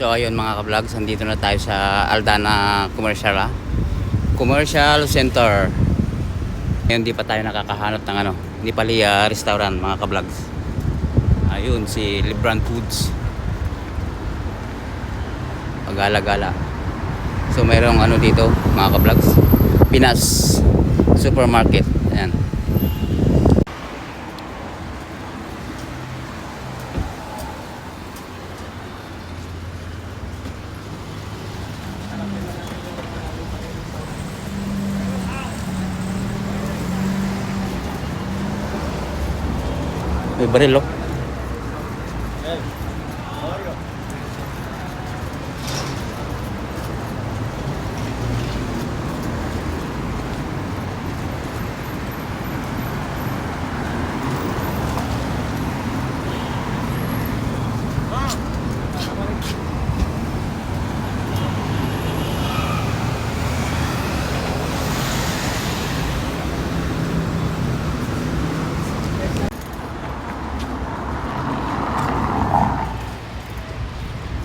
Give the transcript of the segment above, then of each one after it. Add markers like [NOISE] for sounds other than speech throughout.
So ayun mga ka-vlogs, andito na tayo sa Aldana Commercial ah. Commercial Center. Ngayon di pa tayo nakakahanap ng ano, hindi pali ah, restaurant mga ka-vlogs. Ayun si Libran Foods. Pagala-gala. So mayroong ano dito mga ka-vlogs. Pinas Supermarket. Ayan. May baril oh.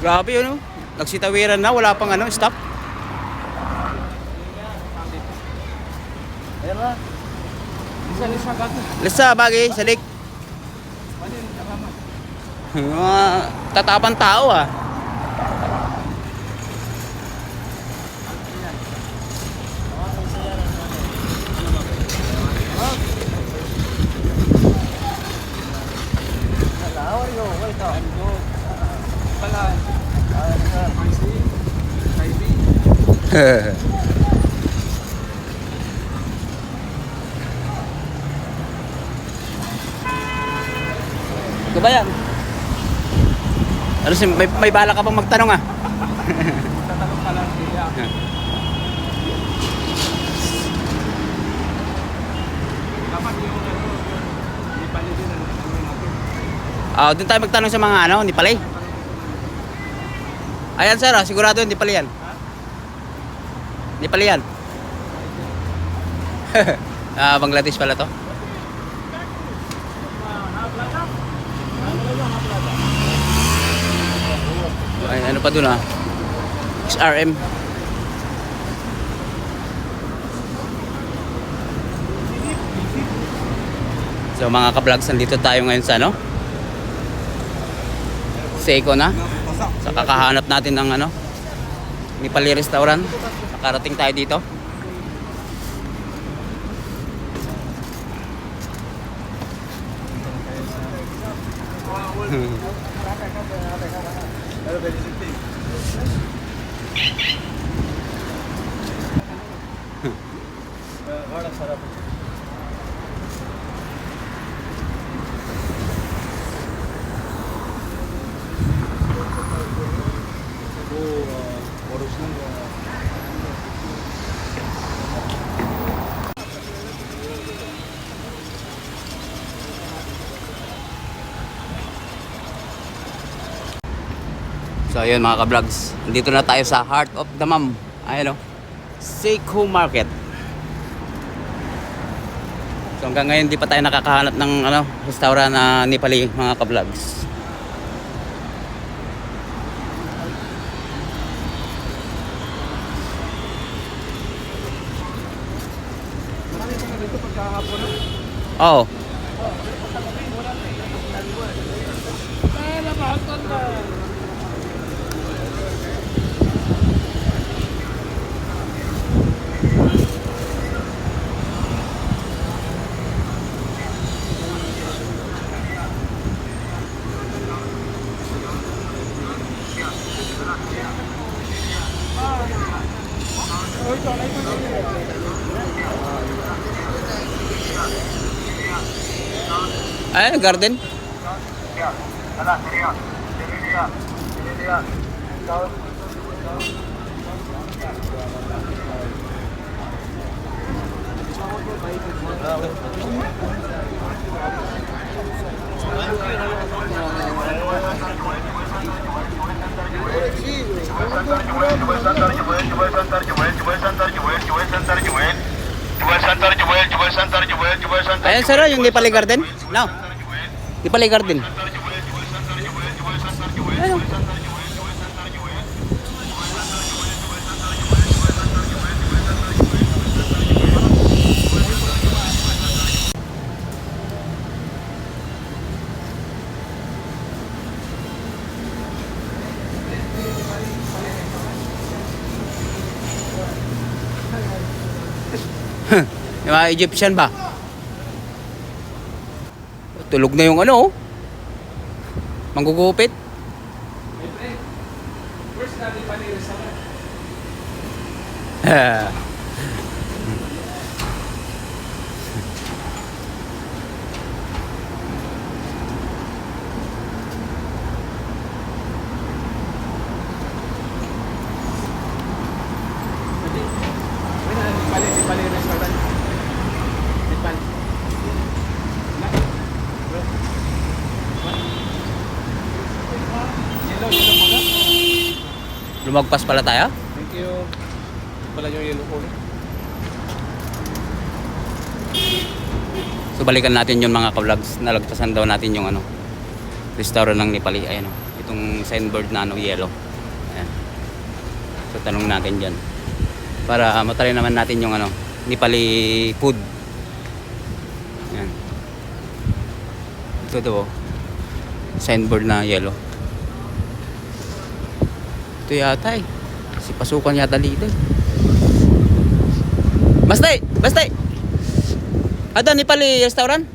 Grabe oh. Nagsitawiran na, wala pang ano, stop. Lisa, bagay, salik. Mga tatapang tao ah. [LAUGHS] Kabayan. Ano si may, may bala ka pang magtanong ah. Tatanong pa lang [LAUGHS] siya. Dapat yung ano, hindi pala din ang. Ah, doon tayo magtanong sa mga ano, ni Palay. Ayan sir, ah, sigurado hindi pala yan. Hindi pala yan. [LAUGHS] ah, Bangladesh pala to. Ay, ano pa dun ah? XRM. So mga ka-vlogs, nandito tayo ngayon sa ano? Seiko na. Sa kakahanap natin ng ano? Nepali restaurant. Nakarating tayo dito. [LAUGHS] So ayun mga ka-vlogs, dito na tayo sa Heart of the Mom. Ayun o, Seiko Market. So hanggang ngayon di pa tayo nakakahanap ng ano, restaurant na Nepali mga ka-vlogs. Marami pa na dito pagkahapon. no? Oo. Ay, Ayan sir, yung Nepali Garden. No. Nepali Garden. Ayan. [LAUGHS] yung mga Egyptian ba? Tulog na yung ano, oh. Manggugupit. My friend, where's Daddy Pali restaurant? Daddy, where na Di Pali, Di Pali restaurant? Di Pali. Na? Bro. What? Yellow, yellow muna. Lumagpas pala tayo? Thank you. Pala yung yellow ko. So balikan natin yung mga ka-vlogs. Nalagpasan daw natin yung ano, restaurant ng Nepali. Ayan o. Itong signboard na ano, yellow. Ayan. So tanong natin dyan. Para matry naman natin yung ano, Nepali food. Ayan. Ito daw. oh. Signboard na yellow. Ito yata eh. Si pasukan yata dito eh. Bastay! Bastay! Ada Nepali restaurant? Ah. Ah, ito